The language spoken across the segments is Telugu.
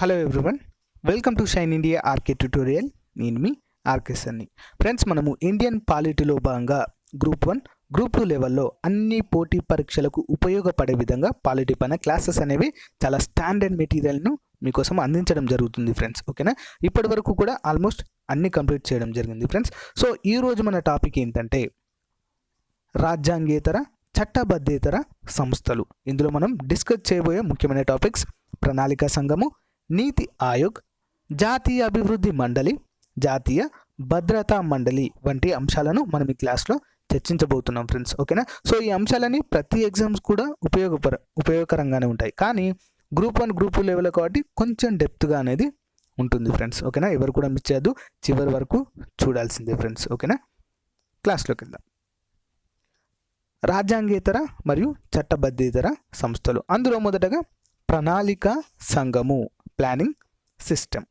Hello everyone welcome to shine India RK tutorial నేను మీ ఆర్కే సన్ని ఫ్రెండ్స్ మనము ఇండియన్ పాలిటీలో భాగంగా గ్రూప్ వన్ గ్రూప్ టూ లెవెల్లో అన్ని పోటీ పరీక్షలకు ఉపయోగపడే విధంగా పాలిటీ పైన క్లాసెస్ అనేవి చాలా స్టాండర్డ్ మెటీరియల్ను మీకోసం అందించడం జరుగుతుంది ఫ్రెండ్స్ ఓకేనా ఇప్పటి వరకు కూడా ఆల్మోస్ట్ అన్ని కంప్లీట్ చేయడం జరిగింది ఫ్రెండ్స్ సో ఈ రోజు మన టాపిక్ ఏంటంటే రాజ్యాంగేతర చట్టబద్ధేతర సంస్థలు. ఇందులో మనం డిస్కస్ చేయబోయే ముఖ్యమైన టాపిక్స్ ప్రణాళిక సంఘము నీతి ఆయోగ్ జాతీయ అభివృద్ధి మండలి జాతీయ భద్రతా మండలి వంటి అంశాలను మనం ఈ క్లాస్లో చర్చించబోతున్నాం ఫ్రెండ్స్ ఓకేనా? సో ఈ అంశాలని ప్రతి ఎగ్జామ్స్ కూడా ఉపయోగపర ఉపయోగకరంగానే ఉంటాయి. కానీ group one group two level కాబట్టి కొంచెం డెప్త్గా అనేది ఉంటుంది ఫ్రెండ్స్ ఓకేనా? ఎవరు కూడా మిస్ చేయద్దు. చివరి వరకు చూడాల్సిందే ఫ్రెండ్స్ ఓకేనా? క్లాస్లోకి వెళ్దాం. రాజ్యాంగేతర మరియు చట్టబద్ధేతర సంస్థలు. అందులో మొదటగా ప్రణాళిక సంఘము. ప్లానింగ్ సిస్టమ్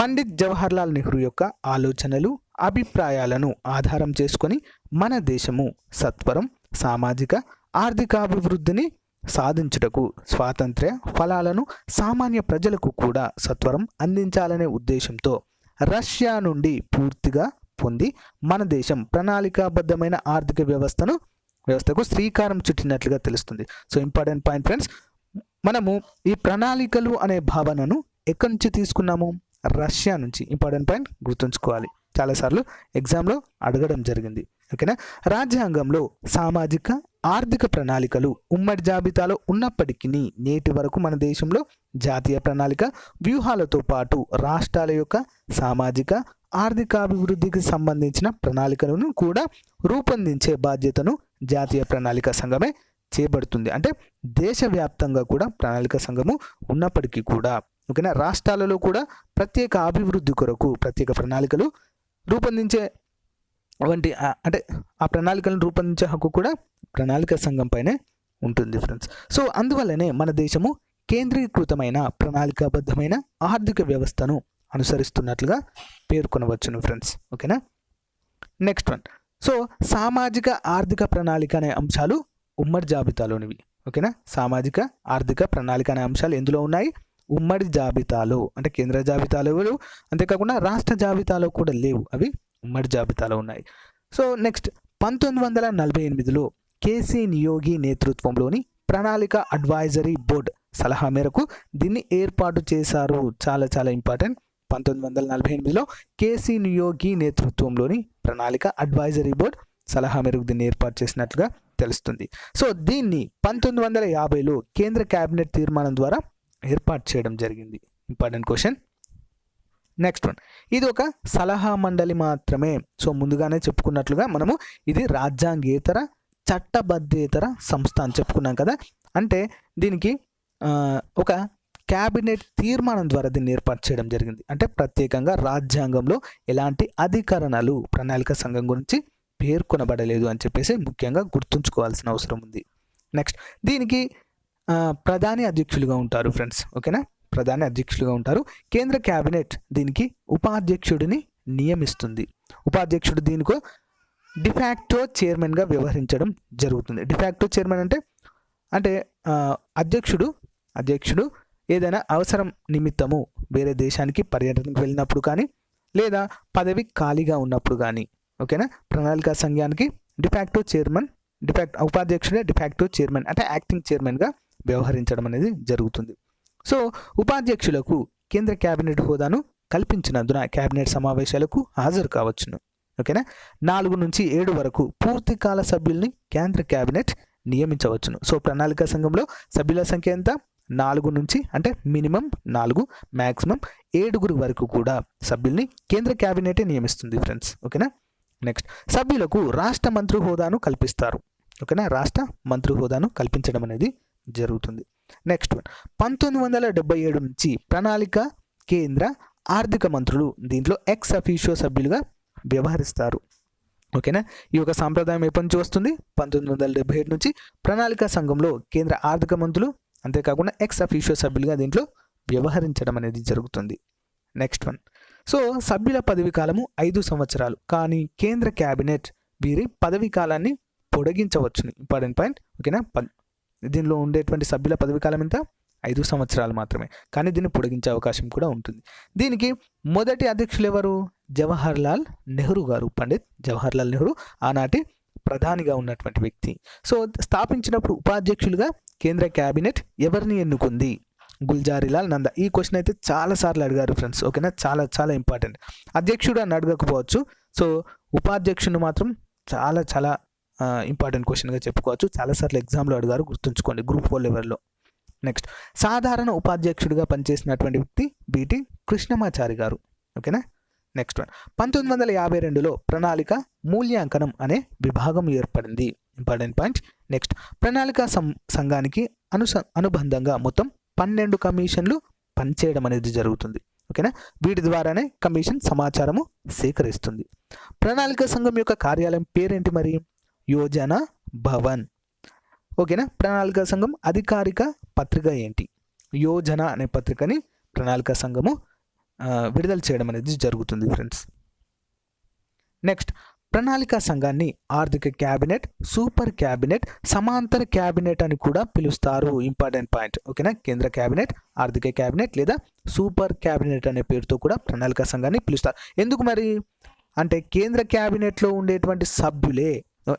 పండిత్ జవహర్లాల్ నెహ్రూ యొక్క ఆలోచనలు అభిప్రాయాలను ఆధారం చేసుకొని మన దేశము సత్వరం సామాజిక ఆర్థికాభివృద్ధిని సాధించుటకు స్వాతంత్ర్య ఫలాలను సామాన్య ప్రజలకు కూడా సత్వరం అందించాలనే ఉద్దేశంతో రష్యా నుండి పూర్తిగా పొంది మన దేశం ప్రణాళికాబద్ధమైన ఆర్థిక వ్యవస్థను వ్యవస్థకు శ్రీకారం చుట్టినట్లుగా తెలుస్తుంది. సో ఇంపార్టెంట్ పాయింట్ ఫ్రెండ్స్ మనము ఈ ప్రణాళికలు అనే భావనను ఎక్కడి నుంచి తీసుకున్నాము? రష్యా నుంచి. ఇంపార్టెంట్ పాయింట్ గుర్తుంచుకోవాలి. చాలాసార్లు ఎగ్జామ్లో అడగడం జరిగింది. ఓకేనా? రాజ్యాంగంలో సామాజిక ఆర్థిక ప్రణాళికలు ఉమ్మడి జాబితాలో ఉన్నప్పటికీ నేటి వరకు మన దేశంలో జాతీయ ప్రణాళిక వ్యూహాలతో పాటు రాష్ట్రాల యొక్క సామాజిక ఆర్థికాభివృద్ధికి సంబంధించిన ప్రణాళికలను కూడా రూపొందించే బాధ్యతను జాతీయ ప్రణాళిక సంఘమే చేపడుతుంది. అంటే దేశవ్యాప్తంగా కూడా ప్రణాళిక సంఘము ఉన్నప్పటికీ కూడా ఓకేనా రాష్ట్రాలలో కూడా ప్రత్యేక అభివృద్ధి కొరకు ప్రత్యేక ప్రణాళికలు రూపొందించే వంటి అంటే ఆ ప్రణాళికలను రూపొందించే హక్కు కూడా ప్రణాళిక సంఘం పైనే ఉంటుంది ఫ్రెండ్స్. సో అందువల్లనే మన దేశము కేంద్రీకృతమైన ప్రణాళికాబద్ధమైన ఆర్థిక వ్యవస్థను అనుసరిస్తున్నట్లుగా పేర్కొనవచ్చును ఫ్రెండ్స్. ఓకేనా? Next one. సో సామాజిక ఆర్థిక ప్రణాళిక అనే అంశాలు ఉమ్మడి జాబితాలోనివి. ఓకేనా? సామాజిక ఆర్థిక ప్రణాళిక అనే అంశాలు ఎందులో ఉన్నాయి? ఉమ్మడి జాబితాలో. అంటే కేంద్ర జాబితాలో లేవు అంతేకాకుండా రాష్ట్ర జాబితాలో కూడా లేవు. అవి ఉమ్మడి జాబితాలో ఉన్నాయి. సో నెక్స్ట్ పంతొమ్మిది వందల నలభై ఎనిమిదిలో కేసీ నియోగి నేతృత్వంలోని ప్రణాళిక అడ్వైజరీ బోర్డ్ సలహా మేరకు దీన్ని ఏర్పాటు చేశారు. చాలా చాలా ఇంపార్టెంట్. పంతొమ్మిది వందల నలభై ఎనిమిదిలో కేసీ నియోగి నేతృత్వంలోని ప్రణాళిక అడ్వైజరీ బోర్డ్ సలహా మేరకు దీన్ని ఏర్పాటు చేసినట్లుగా తెలుస్తుంది. సో దీన్ని పంతొమ్మిది వందల యాభైలో కేంద్ర కేబినెట్ తీర్మానం ద్వారా ఏర్పాటు చేయడం జరిగింది. Important question. Next one. ఇది ఒక సలహా మండలి మాత్రమే. సో ముందుగానే చెప్పుకున్నట్లుగా మనము ఇది రాజ్యాంగేతర చట్టబద్ధేతర సంస్థ అని చెప్పుకున్నాం కదా. అంటే దీనికి ఒక క్యాబినెట్ తీర్మానం ద్వారా దీన్ని ఏర్పాటు చేయడం జరిగింది. అంటే ప్రత్యేకంగా రాజ్యాంగంలో ఎలాంటి అధికరణలు ప్రణాళిక సంఘం గురించి పేర్కొనబడలేదు అని చెప్పేసి ముఖ్యంగా గుర్తుంచుకోవాల్సిన అవసరం ఉంది. నెక్స్ట్ దీనికి ప్రధాని అధ్యక్షులుగా ఉంటారు ఫ్రెండ్స్ ఓకేనా ప్రధాని అధ్యక్షులుగా ఉంటారు. కేంద్ర క్యాబినెట్ దీనికి ఉపాధ్యక్షుడిని నియమిస్తుంది. ఉపాధ్యక్షుడు దీనికి డిఫాక్టో చైర్మన్గా వ్యవహరించడం జరుగుతుంది. డిఫాక్టో చైర్మన్ అంటే అంటే అధ్యక్షుడు అధ్యక్షుడు ఏదైనా అవసరం నిమిత్తము వేరే దేశానికి పర్యటనకు వెళ్ళినప్పుడు కానీ లేదా పదవి ఖాళీగా ఉన్నప్పుడు కానీ ఓకేనా? ప్రణాళిక సంఘానికి de facto chairman de facto ఉపాధ్యక్షుడే de facto chairman అంటే యాక్టింగ్ చైర్మన్గా వ్యవహరించడం అనేది జరుగుతుంది. సో ఉపాధ్యక్షులకు కేంద్ర కేబినెట్ హోదాను కల్పించినందున కేబినెట్ సమావేశాలకు హాజరు కావచ్చును. ఓకేనా? నాలుగు నుంచి ఏడు వరకు పూర్తి కాల సభ్యుల్ని కేంద్ర కేబినెట్ నియమించవచ్చును. సో ప్రణాళిక సంఘంలో సభ్యుల సంఖ్య ఎంత? నాలుగు నుంచి అంటే మినిమం నాలుగు మ్యాక్సిమం ఏడుగురు వరకు కూడా సభ్యుల్ని కేంద్ర కేబినెటే నియమిస్తుంది ఫ్రెండ్స్ ఓకేనా? నెక్స్ట్ సభ్యులకు రాష్ట్ర మంత్రి హోదాను కల్పిస్తారు. ఓకేనా? రాష్ట్ర మంత్రి హోదాను కల్పించడం అనేది జరుగుతుంది. నెక్స్ట్ వన్ పంతొమ్మిది వందల డెబ్బై ఏడు నుంచి ప్రణాళిక కేంద్ర ఆర్థిక మంత్రులు దీంట్లో ఎక్స్ అఫీషియో సభ్యులుగా వ్యవహరిస్తారు. ఓకేనా? ఈ యొక్క సాంప్రదాయం ఎప్పటి నుంచి వస్తుంది? పంతొమ్మిది వందల డెబ్బై ఏడు నుంచి ప్రణాళిక సంఘంలో కేంద్ర ఆర్థిక మంత్రులు అంతేకాకుండా ఎక్స్ అఫీషియో సభ్యులుగా దీంట్లో వ్యవహరించడం అనేది జరుగుతుంది. నెక్స్ట్ వన్ సో సభ్యుల పదవి కాలము ఐదు సంవత్సరాలు. కానీ కేంద్ర క్యాబినెట్ వీరి పదవి కాలాన్ని పొడిగించవచ్చును. Important point. ఓకేనా? ప- దీనిలో ఉండేటువంటి సభ్యుల పదవి కాలం ఎంత? ఐదు సంవత్సరాలు మాత్రమే. కానీ దీన్ని పొడిగించే అవకాశం కూడా ఉంటుంది. దీనికి మొదటి అధ్యక్షులు ఎవరు? జవహర్ లాల్ నెహ్రూ గారు. పండిత్ జవహర్ లాల్ నెహ్రూ ఆనాటి ప్రధానిగా ఉన్నటువంటి వ్యక్తి. సో స్థాపించినప్పుడు ఉపాధ్యక్షులుగా కేంద్ర క్యాబినెట్ ఎవరిని ఎన్నుకుంది? గుల్జారీలాల్ నంద. ఈ క్వశ్చన్ అయితే చాలా సార్లు అడిగారు ఫ్రెండ్స్ ఓకేనా చాలా చాలా ఇంపార్టెంట్ అధ్యక్షుడు అని అడగకపోవచ్చు సో ఉపాధ్యక్షుడు మాత్రం చాలా చాలా ఇంపార్టెంట్ క్వశ్చన్గా చెప్పుకోవచ్చు. చాలాసార్లు ఎగ్జామ్లో అడిగారు గుర్తుంచుకోండి గ్రూప్ ఫోర్ లెవెల్లో నెక్స్ట్ సాధారణ ఉపాధ్యక్షుడిగా పనిచేసినటువంటి వ్యక్తి బీటి కృష్ణమాచారి గారు ఓకేనా నెక్స్ట్ వన్ పంతొమ్మిది వందల యాభై రెండులో ప్రణాళిక మూల్యాంకనం అనే విభాగం ఏర్పడింది. ఇంపార్టెంట్ పాయింట్ నెక్స్ట్ ప్రణాళిక సం సంఘానికి అనుస అనుబంధంగా మొత్తం పన్నెండు కమిషన్లు పనిచేయడం అనేది జరుగుతుంది. ఓకేనా? వీటి ద్వారానే కమిషన్ సమాచారము సేకరిస్తుంది. ప్రణాళిక సంఘం యొక్క కార్యాలయం పేరేంటి మరి? యోజన భవన్. ఓకేనా? ప్రణాళిక సంఘం అధికారిక పత్రిక ఏంటి? యోజన అనే పత్రికని ప్రణాళిక సంఘము విడుదల చేయడం అనేది జరుగుతుంది ఫ్రెండ్స్ నెక్స్ట్ ప్రణాళిక సంఘాన్ని ఆర్థిక క్యాబినెట్ సూపర్ క్యాబినెట్ సమాంతర క్యాబినెట్ అని కూడా పిలుస్తారు. Important point. ఓకేనా? కేంద్ర క్యాబినెట్ ఆర్థిక క్యాబినెట్ లేదా సూపర్ క్యాబినెట్ అనే పేరుతో కూడా ప్రణాళిక సంఘాన్ని పిలుస్తారు. ఎందుకు మరి? అంటే కేంద్ర క్యాబినెట్లో ఉండేటువంటి సభ్యులే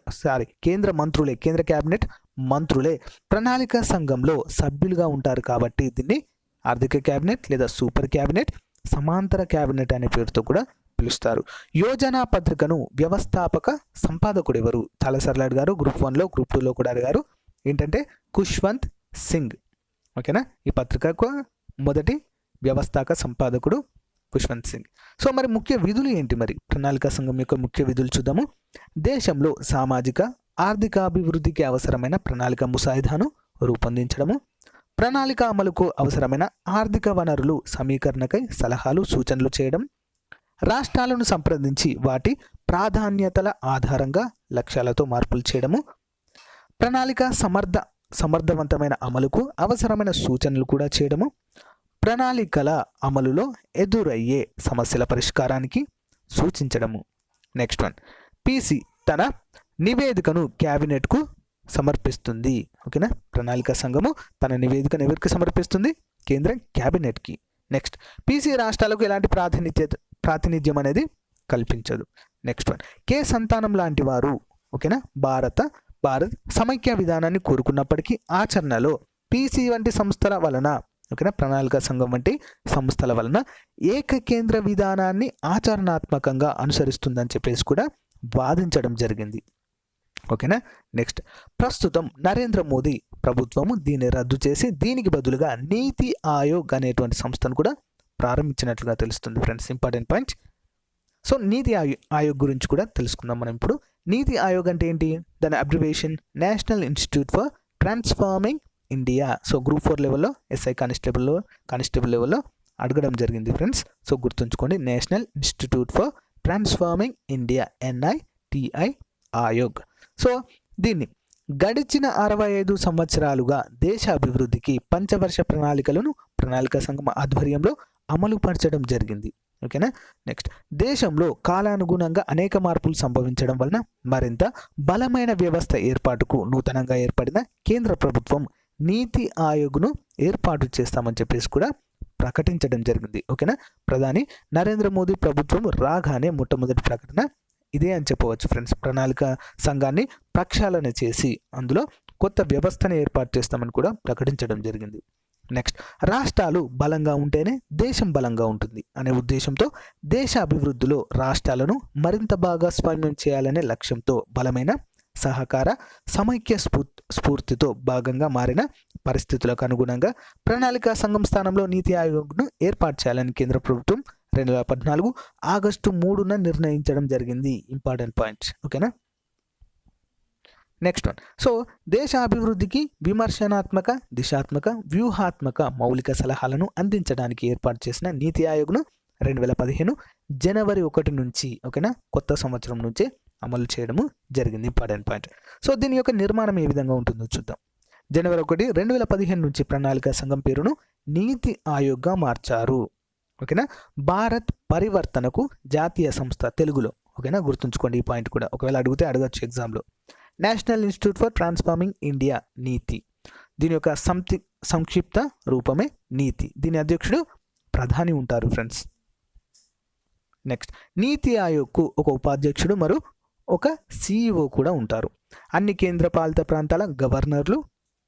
సారీ కేంద్ర మంత్రులే కేంద్ర క్యాబినెట్ మంత్రులే ప్రణాళిక సంఘంలో సభ్యులుగా ఉంటారు కాబట్టి దీన్ని ఆర్థిక క్యాబినెట్ లేదా సూపర్ క్యాబినెట్ సమాంతర క్యాబినెట్ అనే పేరుతో కూడా పిలుస్తారు. యోజన పత్రికను వ్యవస్థాపక సంపాదకుడు ఎవరు చాలాసార్లు అడిగారు. గ్రూప్ వన్లో గ్రూప్ టూలో కూడా అడిగారు. ఏంటంటే కుష్వంత్ సింగ్. ఓకేనా? ఈ పత్రికకు మొదటి వ్యవస్థాక సంపాదకుడు కుష్వంత్ సింగ్. సో మరి ముఖ్య విధులు ఏంటి మరి? ప్రణాళిక సంఘం యొక్క ముఖ్య విధులు చూద్దాము. దేశంలో సామాజిక ఆర్థిక అభివృద్ధికి అవసరమైన ప్రణాళిక ముసాయిదాను రూపొందించడము. ప్రణాళిక అమలుకు అవసరమైన ఆర్థిక వనరులు సమీకరణకై సలహాలు సూచనలు చేయడం. రాష్ట్రాలను సంప్రదించి వాటి ప్రాధాన్యతల ఆధారంగా లక్ష్యాలతో మార్పులు చేయడము ప్రణాళిక సమర్థ సమర్థవంతమైన అమలుకు అవసరమైన సూచనలు కూడా చేయడము ప్రణాళికల అమలులో ఎదురయ్యే సమస్యల పరిష్కారానికి సూచించడము. నెక్స్ట్ వన్ పీసీ తన నివేదికను క్యాబినెట్కు సమర్పిస్తుంది. ఓకేనా? ప్రణాళిక సంఘము తన నివేదికను ఎవరికి సమర్పిస్తుంది? కేంద్రం క్యాబినెట్కి. నెక్స్ట్ పీసీ రాష్ట్రాలకు ఎలాంటి ప్రాతినిధ్యత ప్రాతినిధ్యం అనేది కల్పించదు. నెక్స్ట్ వన్ కే సంతానం లాంటి వారు ఓకేనా భారత భారత్ సమైక్య విధానాన్ని కోరుకున్నప్పటికీ ఆచరణలో పీసీ వంటి సంస్థల వలన ఓకేనా ప్రణాళిక సంఘం వంటి సంస్థల వలన ఏకకేంద్ర విధానాన్ని ఆచరణాత్మకంగా అనుసరిస్తుందని చెప్పేసి కూడా వాదించడం జరిగింది. ఓకేనా నెక్స్ట్ ప్రస్తుతం నరేంద్ర మోదీ ప్రభుత్వము దీన్ని రద్దు చేసి దీనికి బదులుగా నీతి ఆయోగ్ అనేటువంటి సంస్థను కూడా ప్రారంభించినట్లుగా తెలుస్తుంది ఫ్రెండ్స్. Important point. సో నీతి ఆయో ఆయోగ్ గురించి కూడా తెలుసుకుందాం మనం ఇప్పుడు. నీతి ఆయోగ్ అంటే ఏంటి? దాని abbreviation national institute for transforming India so group four లెవెల్లో ఎస్ఐ కానిస్టేబుల్లో కానిస్టేబుల్ లెవెల్లో అడగడం జరిగింది ఫ్రెండ్స్. సో గుర్తుంచుకోండి. National institute for transforming India NITI Aayog. So దీన్ని గడిచిన అరవై ఐదు సంవత్సరాలుగా దేశ అభివృద్ధికి పంచవర్ష ప్రణాళికలను ప్రణాళిక సంఘం ఆధ్వర్యంలో అమలుపరచడం జరిగింది. ఓకేనా? నెక్స్ట్. దేశంలో కాలానుగుణంగా అనేక మార్పులు సంభవించడం వలన మరింత బలమైన వ్యవస్థ ఏర్పాటుకు నూతనంగా ఏర్పడిన కేంద్ర ప్రభుత్వం నీతి ఆయోగ్ను ఏర్పాటు చేస్తామని చెప్పేసి కూడా ప్రకటించడం జరిగింది. ఓకేనా? ప్రధాని నరేంద్ర మోదీ ప్రభుత్వం రాగానే మొట్టమొదటి ప్రకటన ఇదే అని చెప్పవచ్చు ఫ్రెండ్స్. ప్రణాళిక సంఘాన్ని ప్రక్షాళన చేసి అందులో కొత్త వ్యవస్థను ఏర్పాటు చేస్తామని కూడా ప్రకటించడం జరిగింది. నెక్స్ట్ రాష్ట్రాలు బలంగా ఉంటేనే దేశం బలంగా ఉంటుంది అనే ఉద్దేశంతో దేశ అభివృద్ధిలో రాష్ట్రాలను మరింత భాగస్వామ్యం చేయాలనే లక్ష్యంతో బలమైన సహకార సమైక్య స్ఫూ స్ఫూర్తితో భాగంగా మారిన పరిస్థితులకు అనుగుణంగా ప్రణాళిక సంఘం స్థానంలో నీతి ఆయోగ్ను ఏర్పాటు చేయాలని కేంద్ర ప్రభుత్వం రెండు వేల పద్నాలుగు ఆగస్టు మూడున నిర్ణయించడం జరిగింది. ఇంపార్టెంట్ పాయింట్స్ ఓకేనా నెక్స్ట్ వన్ సో దేశ అభివృద్ధికి విమర్శనాత్మక దిశాత్మక వ్యూహాత్మక మౌలిక సలహాలను అందించడానికి ఏర్పాటు చేసిన నీతి ఆయోగ్ను రెండు వేల పదిహేను జనవరి ఒకటి నుంచి ఓకేనా కొత్త సంవత్సరం నుంచే అమలు చేయడము జరిగింది. Important point. సో దీని యొక్క నిర్మాణం ఏ విధంగా ఉంటుందో చూద్దాం. జనవరి ఒకటి రెండు వేల పదిహేను నుంచి ప్రణాళిక సంఘం పేరును నీతి ఆయోగ్గా మార్చారు. ఓకేనా భారత్ పరివర్తనకు జాతీయ సంస్థ తెలుగులో. ఓకేనా గుర్తుంచుకోండి ఈ పాయింట్ కూడా. ఒకవేళ అడిగితే అడగచ్చు ఎగ్జామ్లో. National institute for transforming India NITI. దీని యొక్క సంతి సంక్షిప్త రూపమే నీతి. దీని అధ్యక్షుడు ప్రధాని ఉంటారు ఫ్రెండ్స్. నెక్స్ట్ నీతి ఆయోగ్కు ఒక ఉపాధ్యక్షుడు మరియు ఒక సీఈఓ కూడా ఉంటారు. అన్ని కేంద్రపాలిత ప్రాంతాల గవర్నర్లు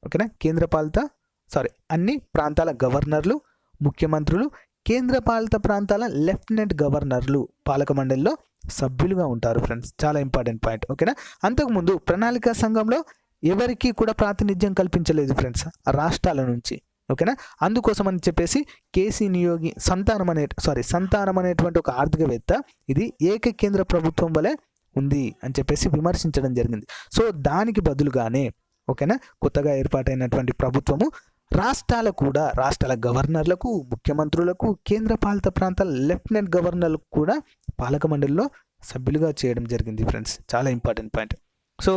ఓకేనా? కేంద్రపాలిత సారీ అన్ని ప్రాంతాల గవర్నర్లు ముఖ్యమంత్రులు కేంద్రపాలిత ప్రాంతాల లెఫ్టినెంట్ గవర్నర్లు పాలక మండలిలో సభ్యులుగా ఉంటారు ఫ్రెండ్స్. చాలా ఇంపార్టెంట్ పాయింట్ ఓకేనా? అంతకుముందు ప్రణాళికా సంఘంలో ఎవరికి కూడా ప్రాతినిధ్యం కల్పించలేదు ఫ్రెండ్స్ రాష్ట్రాల నుంచి ఓకేనా? అందుకోసం అని చెప్పేసి కేసీ నియోగి సంతానం అనే సారీ సంతానం అనేటువంటి ఒక ఆర్థికవేత్త ఇది ఏక కేంద్ర ప్రభుత్వం వలె ఉంది అని చెప్పేసి విమర్శించడం జరిగింది. సో దానికి బదులుగానే ఓకేనా? కొత్తగా ఏర్పాటైనటువంటి ప్రభుత్వము రాష్ట్రాల కూడా రాష్ట్రాల గవర్నర్లకు ముఖ్యమంత్రులకు కేంద్ర పాలిత ప్రాంతాల లెఫ్టినెంట్ గవర్నర్లకు కూడా పాలక మండలిలో సభ్యులుగా చేయడం జరిగింది ఫ్రెండ్స్. చాలా ఇంపార్టెంట్ పాయింట్. సో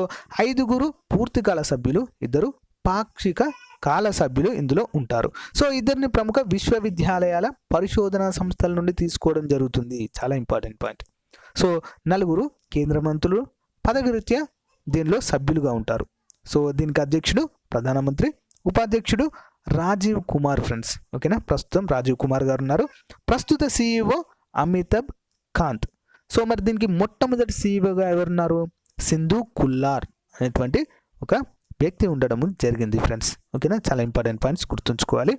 ఐదుగురు పూర్తికాల సభ్యులు ఇద్దరు పాక్షిక కాల సభ్యులు ఇందులో ఉంటారు. సో ఇద్దరిని ప్రముఖ విశ్వవిద్యాలయాల పరిశోధనా సంస్థల నుండి తీసుకోవడం జరుగుతుంది. చాలా ఇంపార్టెంట్ పాయింట్. సో నలుగురు కేంద్ర మంత్రులు పదవిరీత్యా దీనిలో సభ్యులుగా ఉంటారు. సో దీనికి అధ్యక్షుడు ప్రధానమంత్రి ఉపాధ్యక్షుడు రాజీవ్ కుమార్ ఫ్రెండ్స్. ఓకేనా? ప్రస్తుతం రాజీవ్ కుమార్ గారు ఉన్నారు ప్రస్తుత సీఈఓ అమితాబ్ కాంత్. సో మరి దీనికి మొట్టమొదటి సీఈఓగా ఎవరున్నారు? సింధు కుల్లార్ అనేటువంటి ఒక వ్యక్తి ఉండడం జరిగింది ఫ్రెండ్స్. ఓకేనా? చాలా ఇంపార్టెంట్ పాయింట్స్ గుర్తుంచుకోవాలి.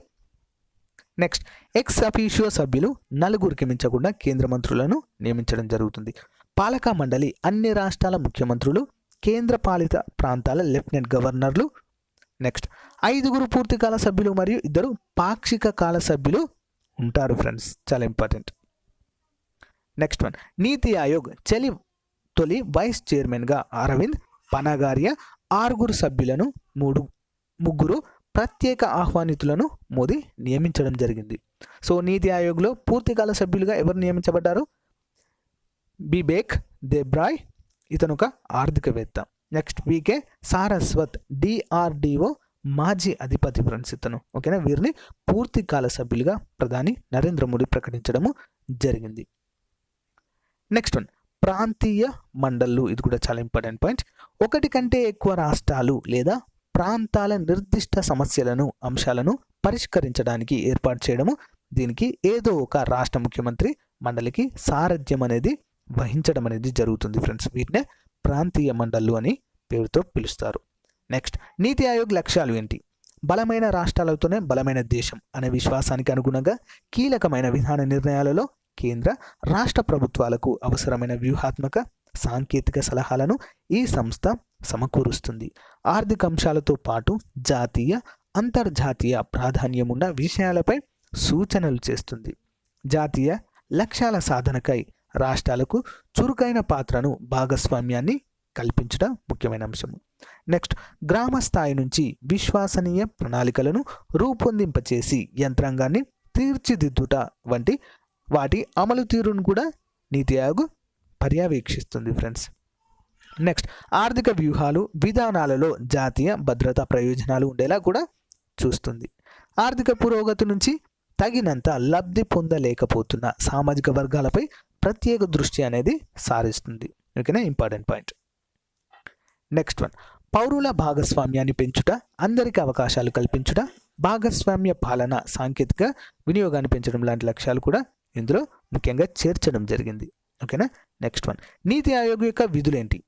నెక్స్ట్ ఎక్స్ అఫీషియో సభ్యులు నలుగురికి మించకుండా కేంద్ర మంత్రులను నియమించడం జరుగుతుంది. పాలకా మండలి అన్ని రాష్ట్రాల ముఖ్యమంత్రులు కేంద్ర పాలిత ప్రాంతాల లెఫ్టినెంట్ గవర్నర్లు నెక్స్ట్ ఐదుగురు పూర్తికాల సభ్యులు మరియు ఇద్దరు పాక్షిక కాల సభ్యులు ఉంటారు ఫ్రెండ్స్ చాలా important next one NITI Aayog చలి తొలి వైస్ చైర్మన్గా అరవింద్ పనగారియా ఆరుగురు సభ్యులను మూడు ముగ్గురు ప్రత్యేక ఆహ్వానితులను మోదీ నియమించడం జరిగింది. సో నీతి ఆయోగ్లో పూర్తికాల సభ్యులుగా ఎవరు నియమించబడ్డారు? బిబేక్ దేబ్రాయ్ ఇతను ఒక ఆర్థికవేత్త. నెక్స్ట్ వీకే సారస్వత్ డిఆర్డిఓ మాజీ అధిపతి ఫ్రెండ్స్ ఇతను ఓకేనా? వీరిని పూర్తికాల సభ్యులుగా ప్రధాని నరేంద్ర మోడీ ప్రకటించడము జరిగింది. నెక్స్ట్ వన్ ప్రాంతీయ మండళ్ళు ఇది కూడా చాలా ఇంపార్టెంట్ పాయింట్ ఒకటి కంటే ఎక్కువ రాష్ట్రాలు లేదా ప్రాంతాల నిర్దిష్ట సమస్యలను అంశాలను పరిష్కరించడానికి ఏర్పాటు చేయడము దీనికి ఏదో ఒక రాష్ట్ర ముఖ్యమంత్రి మండలికి సారథ్యం అనేది వహించడం అనేది జరుగుతుంది ఫ్రెండ్స్ వీటినే ప్రాంతీయ మండళ్ళు అని పేరుతో పిలుస్తారు. నెక్స్ట్ నీతి ఆయోగ్ లక్ష్యాలు ఏంటి? బలమైన రాష్ట్రాలతోనే బలమైన దేశం అనే విశ్వాసానికి అనుగుణంగా కీలకమైన విధాన నిర్ణయాలలో కేంద్ర రాష్ట్ర ప్రభుత్వాలకు అవసరమైన వ్యూహాత్మక సాంకేతిక సలహాలను ఈ సంస్థ సమకూరుస్తుంది. ఆర్థిక అంశాలతో పాటు జాతీయ అంతర్జాతీయ ప్రాధాన్యమున్న విషయాలపై సూచనలు చేస్తుంది. జాతీయ లక్ష్యాల సాధనకై రాష్ట్రాలకు చురుకైన పాత్రను భాగస్వామ్యాన్ని కల్పించడం ముఖ్యమైన అంశం నెక్స్ట్ గ్రామ స్థాయి నుంచి విశ్వసనీయ ప్రణాళికలను రూపొందింపచేసి యంత్రాంగాన్ని తీర్చిదిద్దుట వంటి వాటి అమలు తీరును కూడా నీతి ఆయోగ్ పర్యవేక్షిస్తుంది ఫ్రెండ్స్ నెక్స్ట్ ఆర్థిక వ్యూహాలు విధానాలలో జాతీయ భద్రతా ప్రయోజనాలు ఉండేలా కూడా చూస్తుంది. ఆర్థిక పురోగతి నుంచి తగినంత లబ్ధి పొందలేకపోతున్న సామాజిక వర్గాలపై ప్రత్యేక దృష్టి అనేది సారిస్తుంది. ఓకేనా? Important point. Next one. పౌరుల భాగస్వామ్యాన్ని పెంచుట అందరికీ అవకాశాలు కల్పించుట భాగస్వామ్య పాలన సాంకేతిక వినియోగాన్ని పెంచడం లాంటి లక్ష్యాలు కూడా ఇందులో ముఖ్యంగా చేర్చడం జరిగింది. ఓకేనా? Next one. నీతి ఆయోగ్ యొక్క విధులేంటి?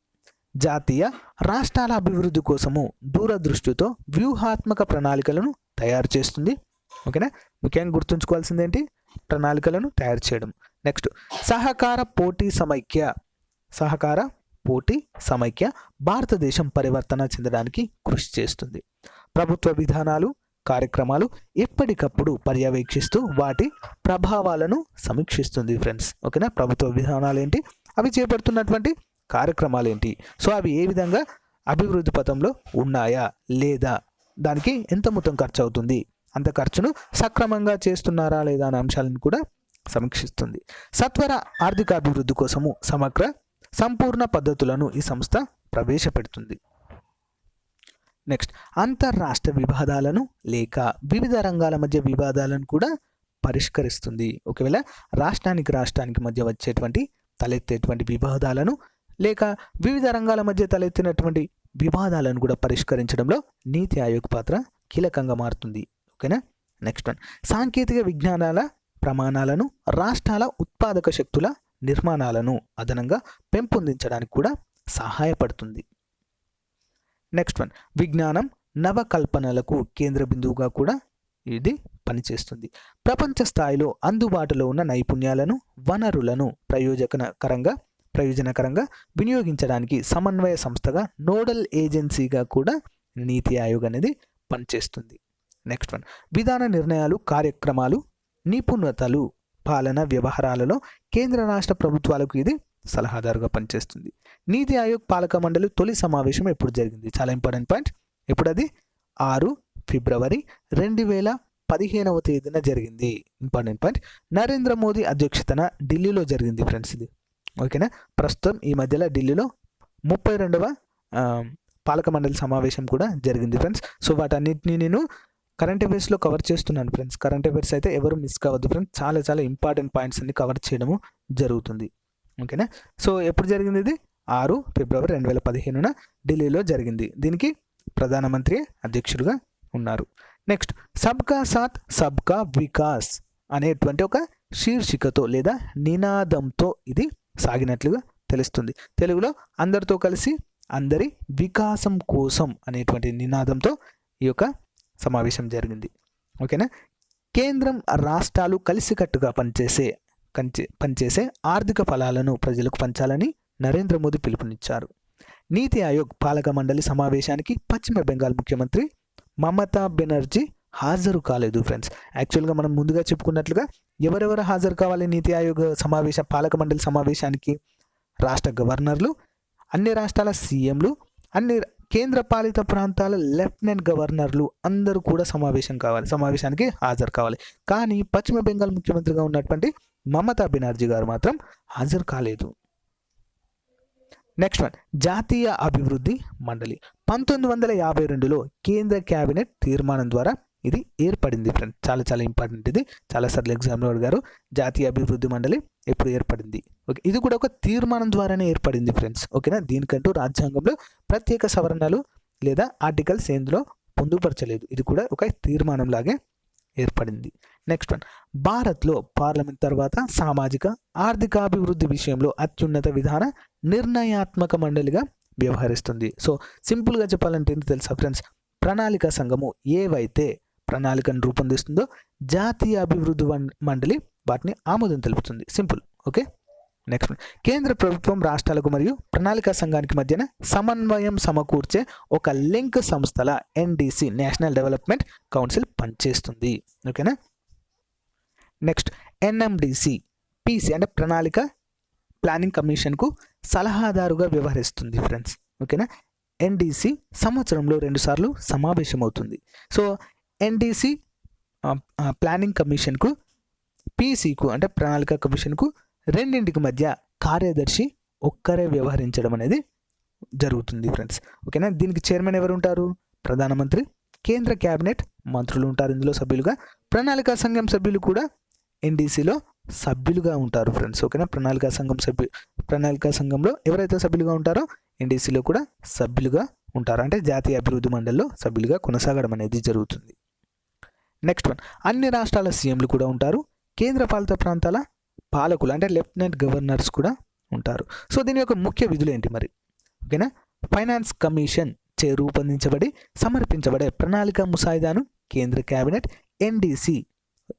జాతీయ రాష్ట్రాల అభివృద్ధి కోసము దూరదృష్టితో వ్యూహాత్మక ప్రణాళికలను తయారు చేస్తుంది. ఓకేనా? ముఖ్యంగా గుర్తుంచుకోవాల్సింది ఏంటి ప్రణాళికలను తయారు చేయడం. నెక్స్ట్ సహకార పోటీ సమైక్య. సహకార పోటీ సమైక్య భారతదేశం పరివర్తన చెందడానికి కృషి చేస్తుంది. ప్రభుత్వ విధానాలు కార్యక్రమాలు ఎప్పటికప్పుడు పర్యవేక్షిస్తూ వాటి ప్రభావాలను సమీక్షిస్తుంది ఫ్రెండ్స్. ఓకేనా? ప్రభుత్వ విధానాలు ఏంటి అవి చేపడుతున్నటువంటి కార్యక్రమాలు ఏంటి సో అవి ఏ విధంగా అభివృద్ధి పథంలో ఉన్నాయా? లేదా? దానికి ఎంత మొత్తం ఖర్చు అవుతుంది అంత ఖర్చును సక్రమంగా చేస్తున్నారా లేదా అనే అంశాలను కూడా సమీక్షిస్తుంది. సత్వర ఆర్థికాభివృద్ధి కోసము సమగ్ర సంపూర్ణ పద్ధతులను ఈ సంస్థ ప్రవేశపెడుతుంది. నెక్స్ట్ అంతర్రాష్ట్ర వివాదాలను లేక వివిధ రంగాల మధ్య వివాదాలను కూడా పరిష్కరిస్తుంది. ఒకవేళ రాష్ట్రానికి రాష్ట్రానికి మధ్య వచ్చేటువంటి తలెత్తేటువంటి వివాదాలను లేక వివిధ రంగాల మధ్య తలెత్తినటువంటి వివాదాలను కూడా పరిష్కరించడంలో నీతి ఆయోగ్ పాత్ర కీలకంగా మారుతుంది. ఓకేనా? నెక్స్ట్ వన్ సాంకేతిక విజ్ఞానాల ప్రమాణాలను రాష్ట్రాల ఉత్పాదక శక్తుల నిర్మాణాలను అదనంగా పెంపొందించడానికి కూడా సహాయపడుతుంది. నెక్స్ట్ వన్ విజ్ఞానం నవకల్పనలకు కేంద్ర బిందువుగా కూడా ఇది పనిచేస్తుంది. ప్రపంచ స్థాయిలో అందుబాటులో ఉన్న నైపుణ్యాలను వనరులను ప్రయోజకకరంగా ప్రయోజనకరంగా వినియోగించడానికి సమన్వయ సంస్థగా నోడల్ ఏజెన్సీగా కూడా నీతి ఆయోగ్ అనేది పనిచేస్తుంది. నెక్స్ట్ వన్ విధాన నిర్ణయాలు కార్యక్రమాలు నిపుణతలు పాలన వ్యవహారాలలో కేంద్ర రాష్ట్ర ప్రభుత్వాలకు ఇది సలహాదారుగా పనిచేస్తుంది. నీతి ఆయోగ్ పాలక మండలి తొలి సమావేశం ఎప్పుడు జరిగింది? చాలా ఇంపార్టెంట్ పాయింట్ ఇప్పుడు అది ఆరు ఫిబ్రవరి రెండు వేల పదిహేనవ తేదీన జరిగింది. ఇంపార్టెంట్ పాయింట్ నరేంద్ర మోదీ అధ్యక్షతన ఢిల్లీలో జరిగింది ఫ్రెండ్స్ ఇది. ఓకేనా ప్రస్తుతం ఈ మధ్యలో ఢిల్లీలో ముప్పై రెండవ పాలక మండలి సమావేశం కూడా జరిగింది ఫ్రెండ్స్ సో వాటన్నిటిని నేను కరెంట్ అఫైర్స్లో కవర్ చేస్తున్నాను ఫ్రెండ్స్ కరెంట్ అఫైర్స్ అయితే ఎవరు మిస్ కావద్దు ఫ్రెండ్స్ చాలా చాలా ఇంపార్టెంట్ పాయింట్స్ అన్ని కవర్ చేయడము జరుగుతుంది. ఓకేనా సో ఎప్పుడు జరిగింది ఇది? ఆరు ఫిబ్రవరి రెండు వేల పదిహేనున ఢిల్లీలో జరిగింది. దీనికి ప్రధానమంత్రి అధ్యక్షుడుగా ఉన్నారు. నెక్స్ట్ సబ్కా సాత్ సబ్కా వికాస్ అనేటువంటి ఒక శీర్షికతో లేదా నినాదంతో ఇది సాగినట్లుగా తెలుస్తుంది. తెలుగులో అందరితో కలిసి అందరి వికాసం కోసం అనేటువంటి నినాదంతో ఈ యొక్క సమావేశం జరిగింది. ఓకేనా? కేంద్రం రాష్ట్రాలు కలిసికట్టుగా పనిచేసే కంచే పనిచేసే ఆర్థిక ఫలాలను ప్రజలకు పంచాలని నరేంద్ర మోదీ పిలుపునిచ్చారు. నీతి ఆయోగ్ పాలక మండలి సమావేశానికి పశ్చిమ బెంగాల్ ముఖ్యమంత్రి మమతా బెనర్జీ హాజరు కాలేదు ఫ్రెండ్స్. యాక్చువల్గా మనం ముందుగా చెప్పుకున్నట్లుగా ఎవరెవరు హాజరు కావాలి నీతి ఆయోగ్ సమావేశ పాలక మండలి సమావేశానికి? రాష్ట్ర గవర్నర్లు అన్ని రాష్ట్రాల సీఎంలు అన్ని కేంద్ర పాలిత ప్రాంతాల లెఫ్టినెంట్ గవర్నర్లు అందరూ కూడా సమావేశం కావాలి. సమావేశానికి హాజరు కావాలి. కానీ పశ్చిమ బెంగాల్ ముఖ్యమంత్రిగా ఉన్నటువంటి మమతా బెనర్జీ గారు మాత్రం హాజరు కాలేదు. Next one. జాతీయ అభివృద్ధి మండలి. పంతొమ్మిది వందల యాభై రెండులో కేంద్ర కేబినెట్ తీర్మానం ద్వారా ఇది ఏర్పడింది ఫ్రెండ్ చాలా చాలా ఇంపార్టెంట్ ఇది. చాలాసార్లు ఎగ్జామ్లో అడిగారు. జాతీయ అభివృద్ధి మండలి ఎప్పుడు ఏర్పడింది? ఓకే ఇది కూడా ఒక తీర్మానం ద్వారానే ఏర్పడింది ఫ్రెండ్స్ ఓకేనా? దీనికంటూ రాజ్యాంగంలో ప్రత్యేక సవరణలు లేదా ఆర్టికల్స్ ఇందులో పొందుపరచలేదు. ఇది కూడా ఒక తీర్మానం లాగే ఏర్పడింది. నెక్స్ట్ వన్ భారత్లో పార్లమెంట్ తర్వాత సామాజిక ఆర్థిక అభివృద్ధి విషయంలో అత్యున్నత విధాన నిర్ణయాత్మక మండలిగా వ్యవహరిస్తుంది. సో సింపుల్గా చెప్పాలంటే ఏంటి తెలుసా ఫ్రెండ్స్ ప్రణాళిక సంఘము ఏవైతే ప్రణాళికను రూపొందిస్తుందో జాతీయ అభివృద్ధి మండలి వాటిని ఆమోదం తెలుపుతుంది. సింపుల్. ఓకే? నెక్స్ట్ కేంద్ర ప్రభుత్వం రాష్ట్రాలకు మరియు ప్రణాళిక సంఘానికి మధ్యన సమన్వయం సమకూర్చే ఒక లింక్ సంస్థల ఎన్డీసీ నేషనల్ డెవలప్మెంట్ కౌన్సిల్ పనిచేస్తుంది. ఓకేనా? నెక్స్ట్ ఎన్ఎండిసి పీసీ అంటే ప్రణాళిక ప్లానింగ్ కమిషన్కు సలహాదారుగా వ్యవహరిస్తుంది ఫ్రెండ్స్. ఓకేనా? ఎన్డీసీ సంవత్సరంలో రెండుసార్లు సమావేశమవుతుంది. సో ఎన్డీసీ ప్లానింగ్ కమిషన్కు పీసీకు అంటే ప్రణాళిక కమిషన్కు రెండింటికి మధ్య కార్యదర్శి ఒక్కరే వ్యవహరించడం అనేది జరుగుతుంది ఫ్రెండ్స్. ఓకేనా? దీనికి చైర్మన్ ఎవరు ఉంటారు ప్రధానమంత్రి కేంద్ర కేబినెట్ మంత్రులు ఉంటారు ఇందులో సభ్యులుగా. ప్రణాళికా సంఘం సభ్యులు కూడా ఎన్డీసీలో సభ్యులుగా ఉంటారు ఫ్రెండ్స్. ఓకేనా? ప్రణాళికా సంఘం సభ్యు ప్రణాళికా సంఘంలో ఎవరైతే సభ్యులుగా ఉంటారో ఎన్డీసీలో కూడా సభ్యులుగా ఉంటారు. అంటే జాతీయ అభివృద్ధి మండలిలో సభ్యులుగా కొనసాగడం అనేది జరుగుతుంది. నెక్స్ట్ వన్ అన్ని రాష్ట్రాల సీఎంలు కూడా ఉంటారు. కేంద్ర పాలిత ప్రాంతాల పాలకులు అంటే లెఫ్టినెంట్ గవర్నర్స్ కూడా ఉంటారు. సో దీని యొక్క ముఖ్య విధులు ఏంటి మరి? ఓకేనా ఫైనాన్స్ కమిషన్ చే రూపొందించబడి సమర్పించబడే ప్రణాళిక ముసాయిదాను కేంద్ర కేబినెట్ ఎన్డీసీ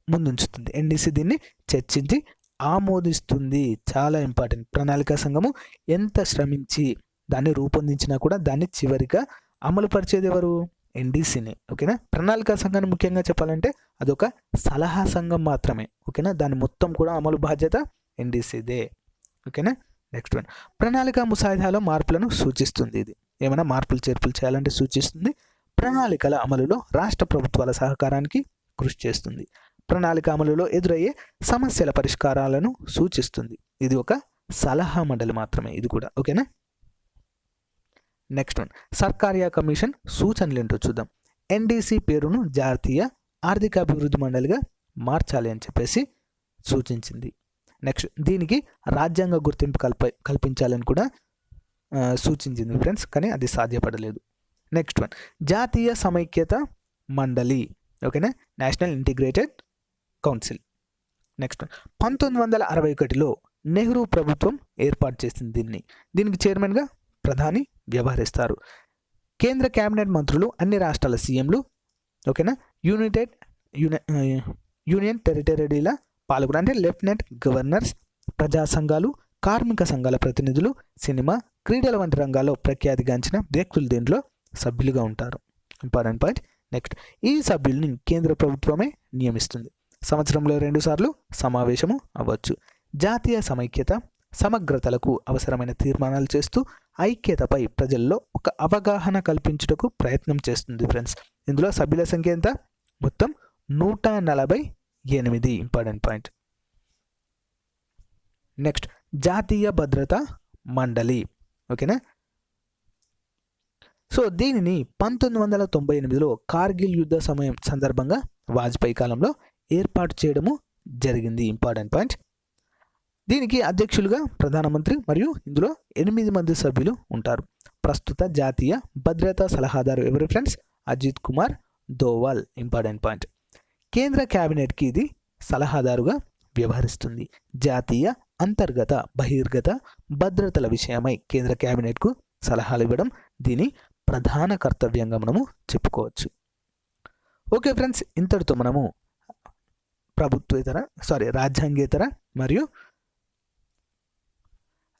ముందుంచుతుంది. ఎన్డీసీ దీన్ని చర్చించి ఆమోదిస్తుంది. చాలా ఇంపార్టెంట్. ప్రణాళిక సంఘము ఎంత శ్రమించి దాన్ని రూపొందించినా కూడా దాన్ని చివరిగా అమలు పరిచేది ఎవరు? ఎన్డీసీనే ఓకేనా? ప్రణాళిక సంఘాన్ని ముఖ్యంగా చెప్పాలంటే అదొక సలహా సంఘం మాత్రమే ఓకేనా? దాని మొత్తం కూడా అమలు బాధ్యత ఎన్డీసీదే ఓకేనా? నెక్స్ట్ వన్ ప్రణాళిక ముసాయిదాలో మార్పులను సూచిస్తుంది ఇది. ఏమైనా మార్పులు చేర్పులు చేయాలంటే సూచిస్తుంది. ప్రణాళికల అమలులో రాష్ట్ర ప్రభుత్వాల సహకారానికి కృషి చేస్తుంది. ప్రణాళిక అమలులో ఎదురయ్యే సమస్యల పరిష్కారాలను సూచిస్తుంది. ఇది ఒక సలహా మండలి మాత్రమే ఇది కూడా ఓకేనా? నెక్స్ట్ వన్ సర్కారియా కమిషన్ సూచనలు ఏంటో చూద్దాం. ఎన్డీసీ పేరును జాతీయ ఆర్థికాభివృద్ధి మండలిగా మార్చాలి అని చెప్పేసి సూచించింది. నెక్స్ట్ దీనికి రాజ్యాంగ గుర్తింపు కల్ప కల్పించాలని కూడా సూచించింది ఫ్రెండ్స్ కానీ అది సాధ్యపడలేదు. నెక్స్ట్ వన్ జాతీయ సమైక్యత మండలి ఓకేనా? National integrated council next one పంతొమ్మిది వందల అరవై ఒకటిలో నెహ్రూ ప్రభుత్వం ఏర్పాటు చేసింది దీన్ని. దీనికి చైర్మన్గా ప్రధాని వ్యవహరిస్తారు. కేంద్ర కేబినెట్ మంత్రులు అన్ని రాష్ట్రాల సీఎంలు ఓకేనా? యునైటెడ్ యూనియన్ టెరిటరీల పాల్గొన అంటే లెఫ్టినెంట్ గవర్నర్స్ ప్రజా సంఘాలు కార్మిక సంఘాల ప్రతినిధులు సినిమా క్రీడల వంటి రంగాల్లో ప్రఖ్యాతిగాంచిన వ్యక్తులు దీంట్లో సభ్యులుగా ఉంటారు. Important point. నెక్స్ట్ ఈ సభ్యుల్ని కేంద్ర ప్రభుత్వమే నియమిస్తుంది. సంవత్సరంలో రెండుసార్లు సమావేశము అవ్వచ్చు. జాతీయ సమైక్యత సమగ్రతలకు అవసరమైన తీర్మానాలు చేస్తూ ఐక్యతపై ప్రజల్లో ఒక అవగాహన కల్పించుటకు ప్రయత్నం చేస్తుంది ఫ్రెండ్స్. ఇందులో సభ్యుల సంఖ్య ఎంత? మొత్తం నూట నలభై ఎనిమిది. Important point. నెక్స్ట్ జాతీయ భద్రతా మండలి. ఓకేనా? సో దీనిని పంతొమ్మిది వందల తొంభై ఎనిమిదిలో కార్గిల్ యుద్ధ సమయం సందర్భంగా వాజ్పేయి కాలంలో ఏర్పాటు చేయడము జరిగింది. Important point. దీనికి అధ్యక్షులుగా ప్రధానమంత్రి మరియు ఇందులో ఎనిమిది మంది సభ్యులు ఉంటారు. ప్రస్తుత జాతీయ భద్రతా సలహాదారు ఎవరు friends? Ajit Kumar Doval. Important point. కేంద్ర క్యాబినెట్కి ఇది సలహాదారుగా వ్యవహరిస్తుంది. జాతీయ అంతర్గత బహిర్గత భద్రతల విషయమై కేంద్ర క్యాబినెట్కు సలహాలు ఇవ్వడం దీని ప్రధాన కర్తవ్యంగా మనము చెప్పుకోవచ్చు. ఓకే ఫ్రెండ్స్ ఇంతటితో మనము ప్రభుత్వేతర సారీ రాజ్యాంగేతర మరియు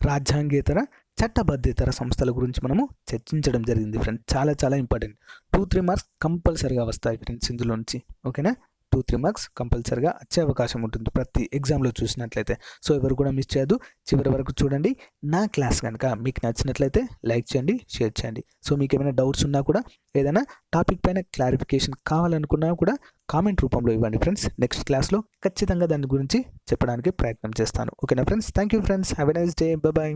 రాజ్యాంగేతర చట్టబద్ధేతర సంస్థల గురించి మనము చర్చించడం జరిగింది ఫ్రెండ్స్ చాలా చాలా ఇంపార్టెంట్ టూ త్రీ మార్క్స్ కంపల్సరిగా వస్తాయి ఫ్రెండ్స్ ఇందులో నుంచి. ఓకేనా టూ త్రీ మార్క్స్ కంపల్సరిగా వచ్చే అవకాశం ఉంటుంది ప్రతి ఎగ్జామ్లో చూసినట్లయితే. సో ఎవరు కూడా మిస్ చేయదు చివరి వరకు చూడండి. నా క్లాస్ కనుక మీకు నచ్చినట్లయితే లైక్ చేయండి షేర్ చేయండి. సో మీకు ఏమైనా డౌట్స్ ఉన్నా కూడా ఏదైనా టాపిక్ పైన క్లారిఫికేషన్ కావాలనుకున్నా కూడా కామెంట్ రూపంలో ఇవ్వండి ఫ్రెండ్స్ నెక్స్ట్ క్లాస్లో ఖచ్చితంగా దాని గురించి చెప్పడానికి ప్రయత్నం చేస్తాను. ఓకేనా friends thank you friends have a nice day bye